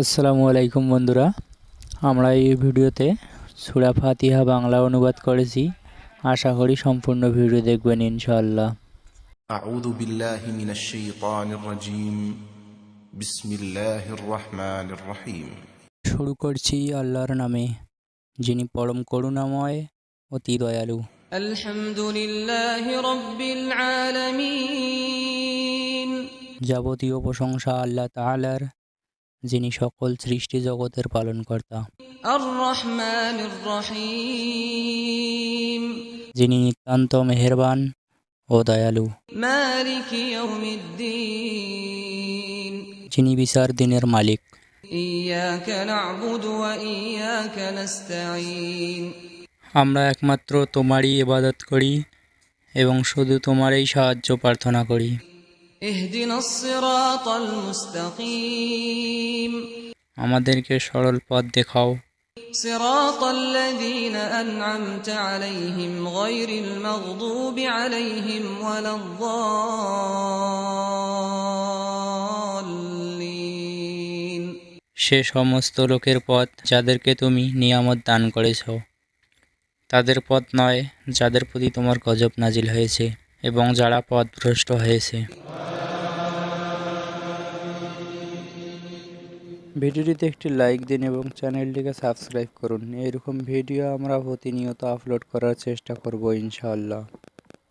আসসালামু আলাইকুম বন্ধুরা। আমরা এই ভিডিওতে সুরা ফাতিহা বাংলা অনুবাদ করেছি। আশা করি সম্পূর্ণ ভিডিও দেখবেন ইনশাআল্লাহ। আউযু বিল্লাহি মিনাশ শাইতানির রাজীম। বিসমিল্লাহির রহমানির রহিম। শুরু করছি আল্লাহর নামে যিনি পরম করুণাময় অতি দয়ালু। আলহামদুলিল্লাহি রাব্বিল আলামিন। যাবতীয় প্রশংসা আল্লাহ তাআলার যিনি সকল সৃষ্টি জগতের পালনকর্তা। যিনি নিতান্ত মেহেরবান ও দয়ালু। যিনি বিচার দিনের মালিক। আমরা একমাত্র তোমারই ইবাদত করি এবং শুধু তোমারই সাহায্য প্রার্থনা করি। আমাদেরকে সরল পথ দেখাও صراط الذين أنعمت عليهم غير المغضوب عليهم ولا الضالين সে সমস্ত লোকের পথ যাদেরকে তুমি নিয়ামত দান করেছ তাদের পথ নয় যাদের প্রতি তোমার গজব নাজিল হয়েছে এবং যারা পথভ্রষ্ট হয়েছে ভিডিওটিতে একটি লাইক দিন এবং চ্যানেলটিকে সাবস্ক্রাইব করুন। এরকম ভিডিও আমরা প্রতিনিয়ত আপলোড করার চেষ্টা করব ইনশাআল্লাহ।